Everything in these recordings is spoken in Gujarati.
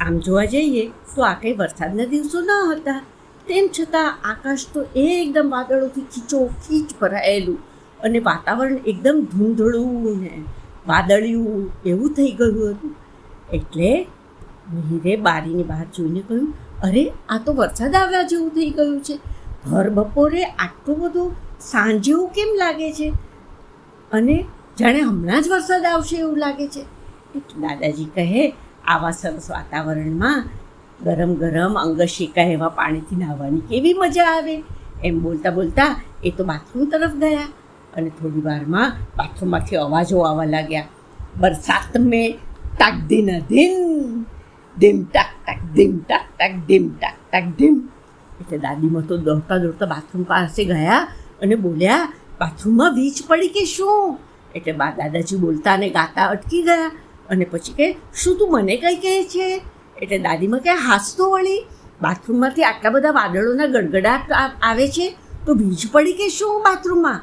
આમ જોવા જઈએ તો આ કંઈ વરસાદના દિવસો ન હતા. તેમ છતાં આકાશ તો એકદમ વાદળોથી ખીચો ખીચ ભરાયેલું અને વાતાવરણ એકદમ ધૂંધળું ને વાદળિયું એવું થઈ ગયું હતું. એટલે મિહિરે બારીની બહાર જોઈને કહ્યું, અરે, આ તો વરસાદ આવ્યા જેવું થઈ ગયું છે. ભર બપોરે આટલું બધું સાંજેવું કેમ લાગે છે? અને જાણે હમણાં જ વરસાદ આવશે એવું લાગે છે. દાદાજી કહે, આવા સરસ વાતાવરણમાં ગરમ ગરમ અંગ શેકાય એવા પાણીથી નાહવાની કેવી મજા આવે. એમ બોલતા બોલતા એ તો બાથરૂમ તરફ ગયા અને થોડી વારમાં બાથરૂમમાંથી અવાજો આવવા લાગ્યા. બરસાત મેં તાક દિન દિન. ડીમ ટાક ટાક ડીમ ટાક ટાક ડીમ ટાક ટાક ડીમ એટલે દાદીમાં તો દોડતા દોડતા બાથરૂમ પાસે ગયા અને બોલ્યા બાથરૂમમાં વીજ પડી કે શું? એટલે બા દાદાજી બોલતા અને ગાતા અટકી ગયા. અને પછી કહે શું તું મને કંઈ કહે છે? એટલે દાદીમાં કહે હાસતો વળી. બાથરૂમમાંથી આટલા બધા વાદળોના ગડગડાટ આવે છે, તો વીજ પડી કે શું બાથરૂમમાં?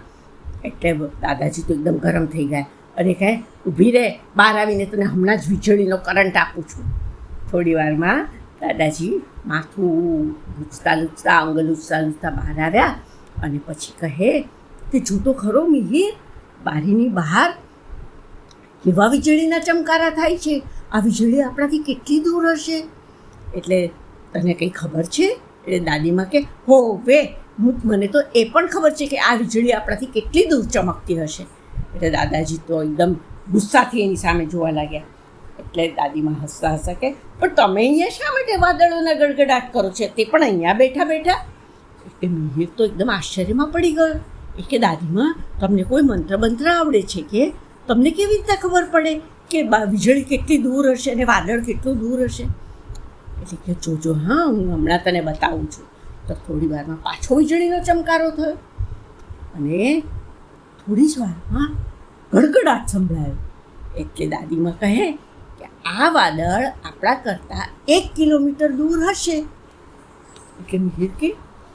એટલે દાદાજી તો એકદમ ગરમ થઈ ગયા. અને કહે, ઊભી રહે. બહાર આવીને તને હમણાં જ વીજળીનો કરંટ આપું છું. થોડી વારમાં દાદાજી માથું લૂછતા લૂચતા અંગ લૂચતા લૂચતા બહાર આવ્યા અને પછી કહે કે જોતો ખરો મિહિર, બારીની બહાર. કેવા વીજળીના ચમકારા થાય છે. આ વીજળી આપણાથી કેટલી દૂર હશે? એટલે તને કંઈ ખબર છે? એટલે દાદીમાં કે, હો વે, હું, મને તો એ પણ ખબર છે કે આ વીજળી આપણાથી કેટલી દૂર ચમકતી હશે. એટલે દાદાજી તો એકદમ ગુસ્સાથી એની સામે જોવા લાગ્યા. એટલે દાદીમાં હસતા હસતા કે, પણ તમે અહીંયા શા માટે વાદળોના ગડગડાટ કરો છો? તે પણ અહીંયા બેઠા બેઠા. એટલે મિહિર તો એકદમ આશ્ચર્યમાં પડી ગયો. એ કે દાદીમાં, તમને કોઈ મંત્ર મંત્ર આવડે છે કે? તમને કેવી રીતે ખબર પડે કે વીજળી કેટલી દૂર હશે અને વાદળ કેટલું દૂર હશે? એટલે કે જોજો, હા, હું હમણાં તને બતાવું છું. તો થોડી વારમાં પાછો વીજળીનો ચમકારો થયો. અને થોડી જ વારમાં ગડગડાટ સંભળાયો. એટલે દાદીમાં કહે કે આ વાદળ આપણા કરતાં એક કિલોમીટર દૂર હશે. એટલે મિહિર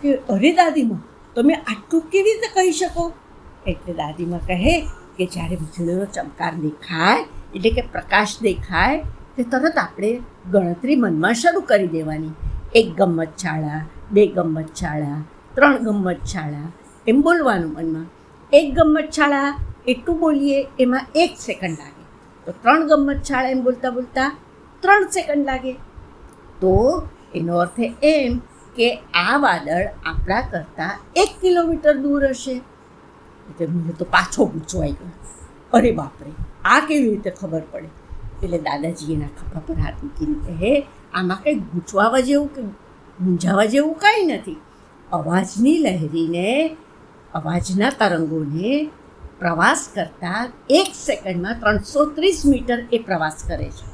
કે અરે દાદીમાં તમે આટલું કેવી રીતે કહી શકો? એટલે દાદીમાં કહે કે જ્યારે વીજળીનો ચમકાર દેખાય, એટલે કે પ્રકાશ દેખાય, તે તરત આપણે ગણતરી મનમાં શરૂ કરી દેવાની. એક ગમ્મત શાળા, બે ગમ્મત શાળા, ત્રણ ગમ્મત શાળા, એમ બોલવાનું મનમાં. એક ગમ્મત શાળા એટલું બોલીએ, એમાં એક સેકન્ડ લાગે. તો ત્રણ ગમ્મત શાળા એમ બોલતા બોલતા ત્રણ સેકન્ડ લાગે. તો એનો અર્થ એમ કે આ વાદળ આપણા કરતાં એક કિલોમીટર દૂર હશે. એટલે મને તો પાછો ગૂંચવાઈ ગયો. અરે બાપરે, આ કેવી રીતે ખબર પડે? એટલે દાદાજી એના ખભા પર હાથ મૂકીને કહે આમાં કંઈ ગૂંચવાવા જેવું કે મૂંઝાવા જેવું કાંઈ નથી. અવાજની લહેરીને, અવાજના તરંગોને પ્રવાસ કરતાં એક સેકન્ડમાં ત્રણસો ત્રીસ મીટર એ પ્રવાસ કરે છે.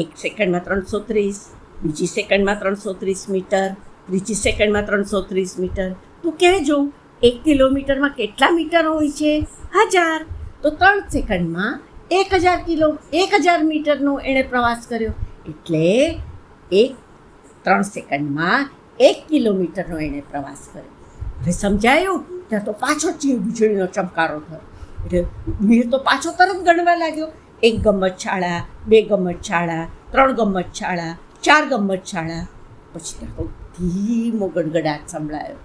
એક સેકન્ડમાં ત્રણસો ત્રીસ બીજી સેકન્ડમાં ત્રણસો ત્રીસ મીટર, ત્રીજી સેકન્ડમાં ત્રણસો ત્રીસ મીટર. તું કહેજો એક કિલોમીટરમાં કેટલા મીટર હોય છે? હજાર. તો ત્રણ સેકન્ડમાં એક હજાર કિલો, એક હજાર મીટરનો એણે પ્રવાસ કર્યો. એટલે એક, ત્રણ સેકન્ડમાં એક કિલોમીટરનો એણે પ્રવાસ કર્યો. હવે સમજાયું? ત્યાં તો પાછો ચીવ વીજળીનો ચમકારો થયો. એટલે મીર તો પાછો તરત ગણવા લાગ્યો. એક ગમત શાળા બે ગમ્મત શાળા ત્રણ ગમ્મત શાળા ચાર ગમ્મત શાળા પછી તો ધીમો ગડગડાટ સંભળાયો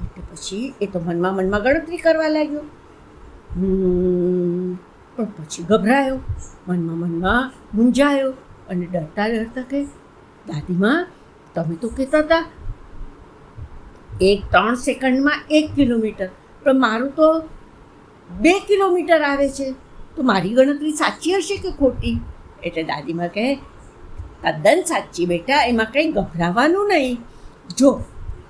એટલે પછી એ તો મનમાં મનમાં ગણતરી કરવા લાગ્યો પણ પછી ગભરાયો મનમાં મનમાં મૂંઝાયો અને ડરતા ડરતા કે દાદીમાં તમે તો કહેતા હતા એક ત્રણ સેકન્ડમાં એક કિલોમીટર પણ મારું તો બે કિલોમીટર આવે છે તો મારી ગણતરી સાચી હશે કે ખોટી એટલે દાદીમાં કહે તદ્દન સાચી બેટા, એમાં કંઈ ગભરાવાનું નહીં. જો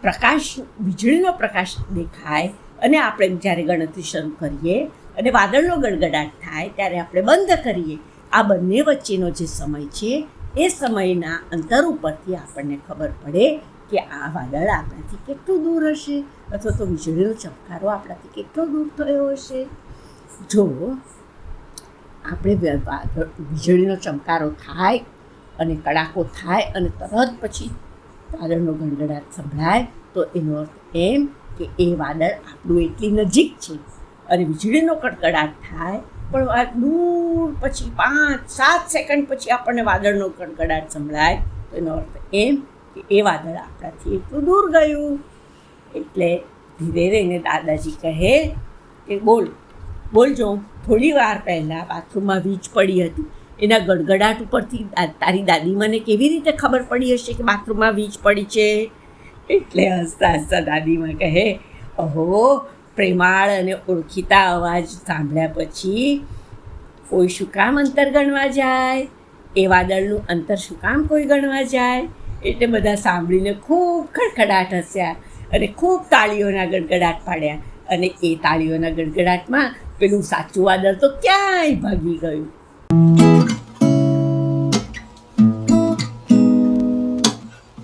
પ્રકાશ, વીજળીનો પ્રકાશ દેખાય અને આપણે જ્યારે ગણતરી શરૂ કરીએ અને વાદળનો ગડગડાટ થાય ત્યારે આપણે બંધ કરીએ, આ બંને વચ્ચેનો જે સમય છે, એ સમયના અંતર ઉપરથી આપણને ખબર પડે કે આ વાદળ આપણાથી કેટલું દૂર હશે અથવા તો વીજળીનો ચમકારો આપણાથી કેટલો દૂર થયો હશે. જો આપણે વીજળીનો ચમકારો થાય અને કડાકો થાય અને તરત પછી વાદળનો ગણગડાટ સંભળાય, તો એનો અર્થ એમ કે એ વાદળ આપણું એટલી નજીક છે અને વીજળીનો કડકડાટ થાય, પણ આ દૂર પછી પાંચ, સાત સેકન્ડ પછી આપણને વાદળનો કડકડાટ સંભળાય, તો એનો અર્થ એમ કે એ વાદળ આપણાથી એટલું દૂર ગયું. એટલે ધીરે રહીને દાદાજી કહે કે બોલ, બોલજો. થોડી વાર પહેલાં બાથરૂમમાં વીજ પડી હતી. એના ગડગડાટ ઉપરથી તારી દાદી મને કેવી રીતે ખબર પડી હશે કે બાથરૂમમાં વીજ પડી છે? એટલે હસતા હસતા દાદીમાં કહે, અહો, પ્રેમાળ અને ઓળખીતા અવાજ સાંભળ્યા પછી કોઈ શું કામ અંતર ગણવા જાય? એ વાદળનું અંતર શું કામ કોઈ ગણવા જાય? એટલે બધા સાંભળીને ખૂબ ખડખડાટ હસ્યા અને ખૂબ તાળીઓના ગડગડાટ પાડ્યા અને એ તાળીઓના ગડગડાટમાં પેલું સાચું વાદળ તો ક્યાંય ભાગી ગયું.